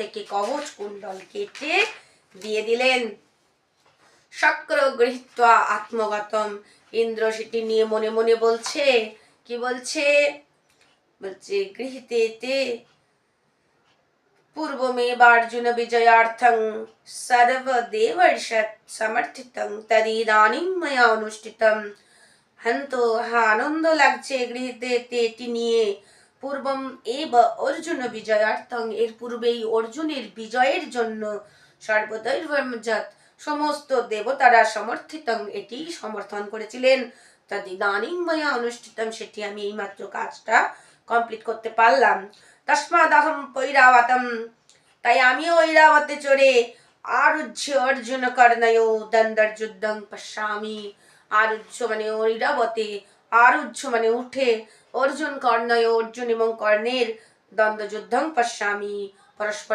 থেকে কবচ কুণ্ডল কেটে দিয়ে দিলেন। শক্র গৃহীত্বা আত্মগতম। ইন্দ্র সেটি নিয়ে মনে মনে বলছে, কি বলছে? বলছে গৃহীতে পূর্বমেবার্জুন বিজয়ার্থং সর্বদেবর্ষৎ সমর্থিতং তদিদানিম অনুষ্ঠিতম। আনন্দ লাগছে গৃহীতে এটি নিয়ে। পূর্বম এব অর্জুন বিজয়ার্থং, এর পূর্বেই অর্জুনের বিজয়ের জন্য সর্বদৈর্যত সমস্ত দেবতারা সমর্থিতং এটি সমর্থন করেছিলেন। তদিদানিং ময়া অনুষ্ঠিতম সেটি আমি এইমাত্র কাজটা কমপ্লিট করতে পারলাম। তস্মাদহম পৈরাবতম, তাই আমিও ঐরাবতে চড়ে আরুহ্য অর্জুন কর্ণয় দন্দর যুদ্ধং পশ্যামি। আরুহ্য মানে ঐরাবতে আরুহ্য মানে উঠে অর্জুন কর্ণয় অর্জুন এবং কর্ণের দ্বন্দ্ব যুদ্ধং পশ্যামি। পরস্পর